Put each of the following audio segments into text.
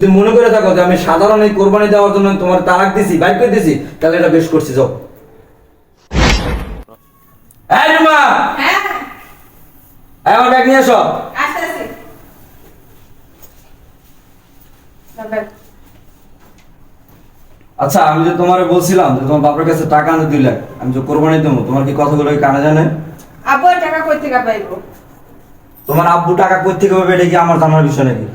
যদি মনে করে থাকো যে আমি সাধারণ এই কোরবানি দেওয়ার জন্য তোমার তালাক দিছি বাইক করে দিছি তাহলে এটা বেশ করছি যাও। হ্যাঁ। আমার ব্যাগ নিয়ে আচ্ছা আমি যে তোমার বলছিলাম যে তোমার বাপের কাছে টাকা আনতে দুই লাখ আমি যে কোরবানি দেবো তোমার কি কথাগুলো কানে জানে? আব্বু টাকা কই থেকে পাইবো? তোমার আব্বু টাকা কই থেকে পাবে এটা কি আমার জানার বিষয় নাকি?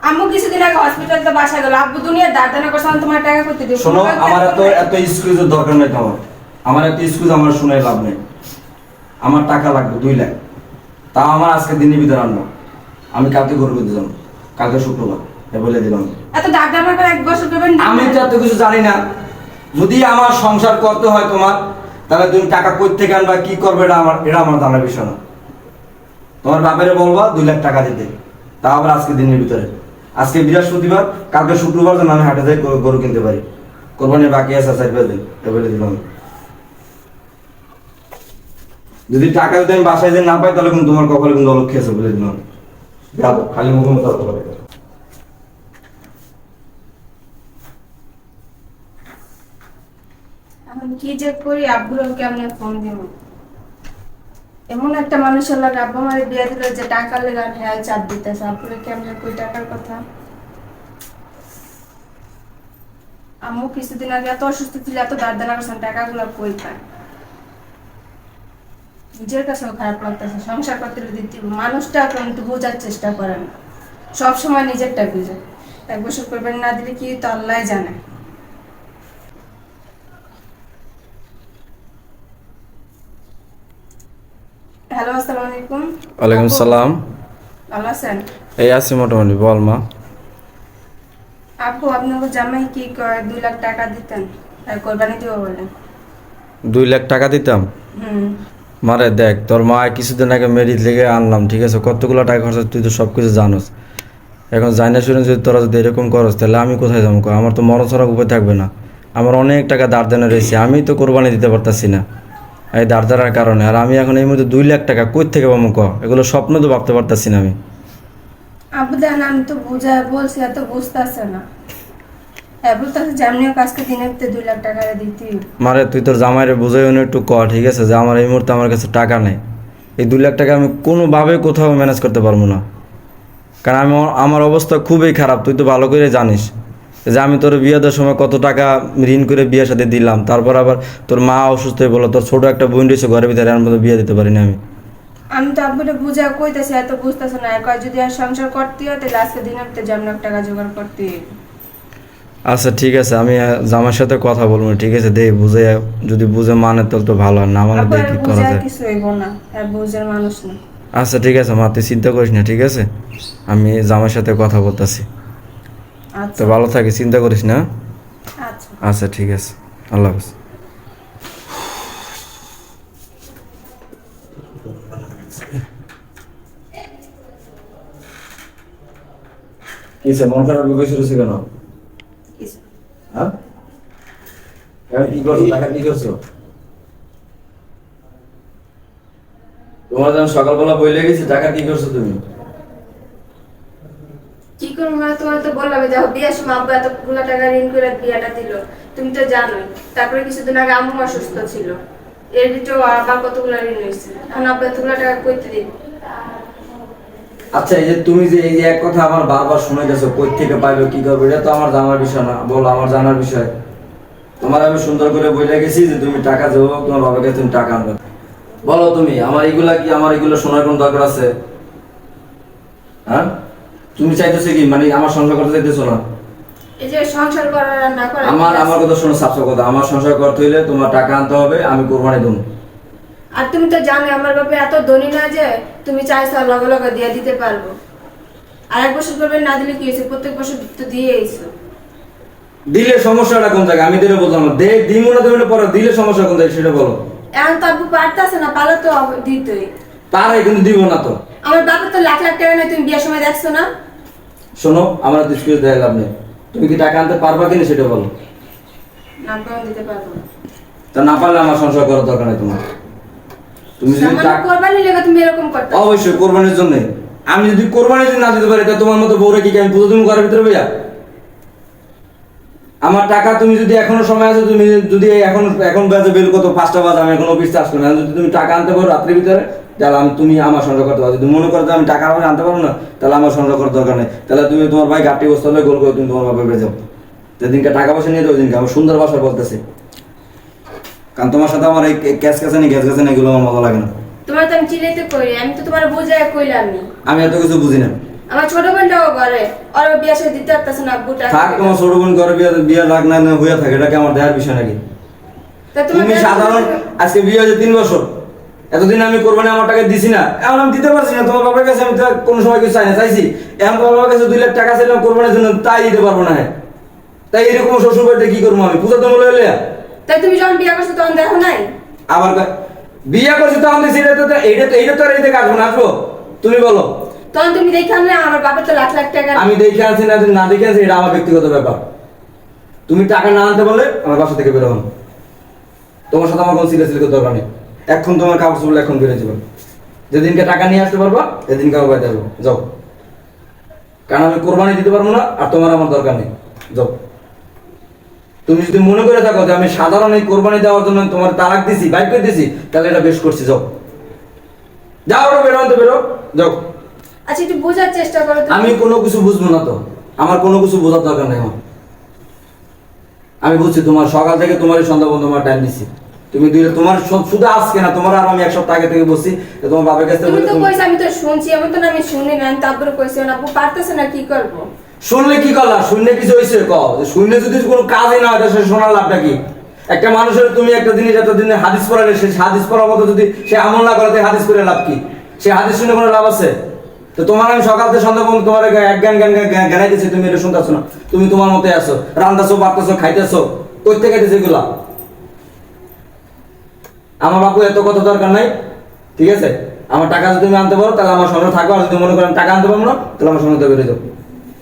আম্মু কিছুদিন আগে হসপিটাল তো বাসা গেল। আব্বু দুনিয়া দাঁড়ানো করছে আমি তোমার টাকা করতে দিব। শোনো আমার এত এত এক্সকিউজের দরকার নেই তোমার। আমার এত এক্সকিউজ আমার শুনে লাভ নেই। আমার টাকা লাগবে দুই লাখ। তাও আমার আজকে দিনের ভিতরে আনব। আমি কালকে গরু কিনতে যাব। কালকে শুক্রবার। বলে দিলাম। এত দাঁড় দাঁড় করে এক বছর করবেন আমি তো এত কিছু জানি না। যদি আমার সংসার করতে হয় তোমার তাহলে তুমি টাকা কই থেকে আনবা কি করবে এটা আমার এটা আমার জানার বিষয় না। তোমার বাপেরে বলবা দুই লাখ টাকা দিতে। তা আবার আজকে দিনের ভিতরে। আজকে বৃহস্পতিবার, কালকে শুক্রবার যেন আমি হাটে যাই, গরু- কিনতে পারি। কোরবানির বাকি আছে, চার পাঁচ দিন। এ দিলাম। যদি টাকা যদি আমি বাসায় যে না পাই, তাহলে কিন্তু তোমার কপালে কিন্তু অলক্ষী আছে বলে দিলাম। যাব খালি মুখে মুখে তর্ক করে কি যে করি আব্বুর কেমনে ফোন দিব এমন একটা মানুষের লাগে আব্বা আমার বিয়ে দিল যে টাকা লেগে হ্যাঁ চাপ দিতেছে। আব্বুরে কেমনে কই টাকার কথা? আম্মু কিছুদিন আগে এত অসুস্থ ছিল, এত দাঁড় করছেন টাকাগুলো কই পায় নিজের কাছেও খারাপ লাগতেছে, সংসার করতে দিতে মানুষটা কিন্তু বোঝার চেষ্টা করেন। সবসময় নিজেরটা বুঝে। এক বছর করবেন না দিলে কি তো আল্লাহ জানে। আলাইকুম। ওয়ালাইকুম সালাম। ভালো আছেন? এই আছি মোটামুটি বল মা। আপু আপনাকে জামাই কি করে দুই লাখ টাকা দিতেন? কোরবানি দিব বলে। দুই লাখ টাকা দিতাম? মারে দেখ তোর মা কিছুদিন আগে মেরিট লেগে আনলাম ঠিক আছে? কতগুলো টাকা খরচ তুই তো সব কিছু জানোস। এখন জানা শুনে যদি তোরা যদি এরকম করস তাহলে আমি কোথায় যাব? আমার তো মরণ ছড়া উপায় থাকবে না। আমার অনেক টাকা দাঁড় দেনে রয়েছে আমি তো কোরবানি দিতে পারতাছি না। এই দাঁড় দেওয়ার কারণে। আর আমি এখন এই মধ্যে দুই লাখ টাকা কই থেকে পাবো ক? এগুলো স্বপ্ন তো ভাবতে পারতাছি না আমি। আপু দেন আমি তো বুঝা বলছি এত বুঝতেছে না। হ্যাঁ মারে তুই তোর জামাইরে বুঝাই একটু ক ঠিক আছে? যে আমার এই মুহূর্তে আমার কাছে টাকা নেই। এই দুই লাখ টাকা আমি কোনোভাবে কোথাও ম্যানেজ করতে পারব না। কারণ আমি আমার অবস্থা খুবই খারাপ তুই তো ভালো করে জানিস। যে আমি তোর বিয়ে দেওয়ার সময় কত টাকা ঋণ করে বিয়ের সাথে দিলাম তারপর আবার তোর মা অসুস্থ হয়ে বলো তোর ছোট একটা বোন রয়েছে ঘরের ভিতরে এর মধ্যে বিয়ে দিতে পারিনি আমি। আমি তো আব্বুরে বুঝা কইতেছি এত বুঝতেছে না কয় যদি আর সংসার করতে হয় তাহলে আজকে দিনের ভিতরে যেমন টাকা জোগাড় করতে আচ্ছা ঠিক আছে আমি জামার সাথে কথা বলব ঠিক আছে দে বুঝে যদি বুঝে মানে তাহলে তো ভালো আর না মানে দেখ কি করা যায়? কিছু হইব না আর বুঝার মানুষ না। আচ্ছা ঠিক আছে মা তুই চিন্তা করিস না ঠিক আছে? আমি জামার সাথে কথা বলতেছি। তো আচ্ছা ভালো থাকিস চিন্তা করিস না। আচ্ছা। আচ্ছা ঠিক আছে। আল্লাহ হাফিজ। মন খারাপ শুরু কেন? হ্যাঁ? এখন কি করছ? টাকা কি করছ? তোমার যখন সকালবেলা বই লেগেছে টাকা কি করছ তুমি? মানে তোমার তো বললাম যে সময় আব্বু টাকা ঋণ করে বিয়েটা দিল। তুমি তো জানোই, তারপরে কিছুদিন আগে আম্মু অসুস্থ ছিল। এর কতগুলো ঋণ হয়েছে। এখন আব্বু এতগুলো টাকা দিন আচ্ছা এই যে তুমি যে এই যে এক কথা আমার বারবার শুনে গেছো কই থেকে পাইলো কি করবে, এটা তো আমার জানার বিষয় না। বলো, আমার জানার বিষয়। তোমার আমি সুন্দর করে বলে গেছি যে তুমি টাকা দেবো তোমার বাবার কাছে তুমি টাকা আনবে। বলো তুমি, আমার এগুলা কি, আমার এগুলো শোনার কোন দরকার আছে? হ্যাঁ? তুমি চাইতেছো কি? মানে আমার সংসার করতে চাইতেছো না? এই যে সংসার করার না করার আমার আমার কথা শোনো কথা। আমার সংসার করতে হইলে তোমার টাকা আনতে হবে আমি কোরবানি দেবো। আর তুমি তো জানো আমার বাবা এত ধনী না যে তুমি চাইছো আর লগে লগে দিয়ে দিতে পারব। আর এক বছর করবে না দিলে কি হয়েছে? প্রত্যেক বছর তো দিয়ে এসো দিলে সমস্যাটা কোন জায়গায়? আমি দিলে বলতাম না। দে দিমু না দেবে পরে দিলে সমস্যা কোন জায়গায় সেটা বলো। এখন তো আব্বু পারতাছে না পারলে তো দিতই। পারে কিন্তু দিব না তো। আমার বাবা তো লাখ লাখ টাকা নেই তুমি বিয়ের সময় দেখছ না? শোনো আমার ডিসকিউজ দেয় লাভ নেই। তুমি কি টাকা আনতে পারবা কিনা সেটা বলো। তা না পারলে আমার সংসার করার দরকার নেই তোমার। তুমি যদি কোরবানি লেগে তুমি এরকম করতে অবশ্যই কোরবানির জন্য। আমি যদি কোরবানি যদি না দিতে পারি তা তোমার মতো বউরা কি আমি পুজো তুমি ঘরের ভিতরে বইয়া আমার টাকা তুমি যদি এখনও সময় আছে তুমি যদি এখন এখন বাজে বেল কত পাঁচটা বাজে আমি এখন অফিস আসব না। যদি তুমি টাকা আনতে পারো রাত্রির ভিতরে তাহলে আমি তুমি আমার সংগ্রহ করতে পারো যদি মনে করো আমি টাকা আমাকে আনতে পারব না তাহলে আমার সংগ্রহ করার দরকার নেই। তাহলে তুমি তোমার ভাই গাড়ি বসতে হলে গোল করে তুমি তোমার বাপের বেড়ে যাও। যেদিনকে টাকা পয়সা নিয়ে যাও ওই দিনকে আমার সুন্দর ভাষা বলতেছে। কারণ তোমার সাথে আমার এই ক্যাশ ক্যাশানি গ্যাস গ্যাসানি এগুলো আমার মজা লাগে না। তোমার তো আমি চিলাইতে করি আমি তো তোমার বুঝাই কইলামই। আমি এত কিছু বুঝি না। আমার ছোট বোনটাও বিয়া সাথে দিতে পারতেছে না আব্বু টাকা থাক তোমার ছোট বোন ঘরে বিয়ে বিয়ে লাগ না না হইয়া থাকে আমার বিষয় নাকি? তুমি সাধারণ আজকে বিয়ে হয়েছে তিন বছর। এতদিন আমি কোরবানি আমার টাকা দিছি না। এখন আমি দিতে পারছি না তোমার বাবার কাছে আমি তো কোনো সময় কিছু চাই না চাইছি। এখন তোমার বাবার কাছে দুই লাখ টাকা চাইলাম কোরবানির জন্য তাই দিতে পারব না। তাই এরকম শ্বশুর বাড়িতে কি করব আমি? পূজা তো হলে তাই তুমি যখন বিয়া করছ তখন দেখো নাই? আবার বিয়ে করছি তখন দিছি এটা তো এইটা তো এইটা তো আর এই থেকে না আসব? তুমি বলো। তখন তুমি দেখে আনলে আমার বাপের তো লাখ লাখ টাকা। আমি দেখে আনছি না না দেখে আনছি, এটা আমার ব্যক্তিগত ব্যাপার। তুমি টাকা না আনতে বলে আমার বাসা থেকে বেরো হন। তোমার সাথে আমার কোনো সিরিয়াস লিখে দরকার নেই। এখন তোমার কাপড় চোপড় এখন বেড়ে যাবে। যেদিনকে টাকা নিয়ে আসতে পারবা, সেদিনকে আমার বাড়িতে আসব। যাও। কারণ আমি কোরবানি দিতে পারব না, আর তোমার আমার দরকার নেই। যাও। তুমি যদি মনে করে থাকো যে আমি সাধারণ এই কোরবানি দেওয়ার জন্য তোমার তালাক দিছি, বাইক করে দিছি, তাহলে এটা বেশ করছি, যাও। যাও বেরো তো বেরো যাও। আচ্ছা একটু বোঝার চেষ্টা করো আমি কোনো কিছু বুঝব না তো। আমার কোনো কিছু বোঝার দরকার নেই আমার আমি বুঝছি তোমার সকাল থেকে তোমার সন্ধ্যা পর্যন্ত তোমার টাইম দিছি। তুমি দুই তোমার শুধু আজকে না তোমার আর আমি এক সপ্তাহ আগে থেকে বসছি তোমার বাবার কাছ তুমি তো কইছো আমি তো শুনছি এমন তো না আমি শুনি না তারপরে কইছি না আপু পারতেছে না কি করব? শুনলে কি করলা শুনলে কিছু যে শুনলে যদি কোনো কাজই না হয় তাহলে শোনার লাভটা কি? একটা মানুষের তুমি একটা জিনিস একটা দিনে হাদিস পড়ালে সে হাদিস পড়ার মতো যদি সে আমল না করে হাদিস করে লাভ কি? সে হাদিস শুনে কোনো লাভ আছে? তো তোমার আমি সকাল থেকে সন্ধ্যা পর্যন্ত তোমার এক জ্ঞান জ্ঞানাই দিচ্ছি তুমি এটা শুনতেছো না। তুমি তোমার মতে আছো, রান্দাছো, বাড়তেছো, খাইতেছো করতে খাইতেছো এগুলা। আমার বাপু এত কথা দরকার নাই, ঠিক আছে? আমার টাকা যদি তুমি আনতে পারো, তাহলে আমার সঙ্গে থাকো, আর যদি মনে করেন টাকা আনতে পারব না, তাহলে আমার সঙ্গে বেরিয়ে যাও।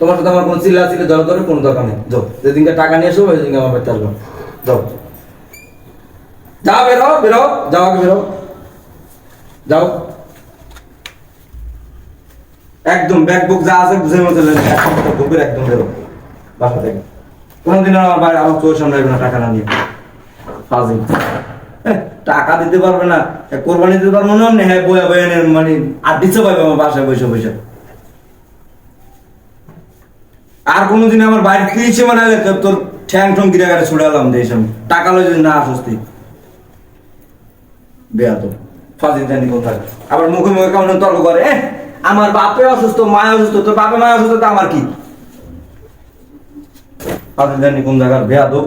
তোমার সাথে আমার কোনো চিল্লা চিল্লি দর দরে কোনো দরকার নেই। যাও, যেদিনকে টাকা নিয়ে আসব ওই দিনকে আমার বাড়িতে আসব। যাও। যাও, বেরো বেরো, যাও বেরো। যাও। একদম ব্যাগ বুক যা আছে বুঝে মতো বুকের একদম বেরো। বাসা থেকে। কোনোদিন আমার বাইরে আমার চোখের সামনে না, টাকা না নিয়ে। ফাজিল। টাকা দিতে পারবে না কোরবানি দিতে পারব না হ্যাঁ বয়া বয়া এনে মানে আর দিতে পারবে আমার বাসায় বসে বসে। আর কোনোদিন আমার বাড়ি ফিরেছে মানে তোর- ঠ্যাং ঠং গিরে গেলে ছুড়ে এলাম, দেশ আমি। টাকা লই যদি না আসস তুই। বেয়া তো ফাজিল জানি কোথায়। আবার মুখে মুখে কেমন তর্ক করে আমার বাপে অসুস্থ মায় অসুস্থ, তোর বাপে মায় অসুস্থ তো আমার কি? আপনি জানি কোন জায়গার বেয়াদব।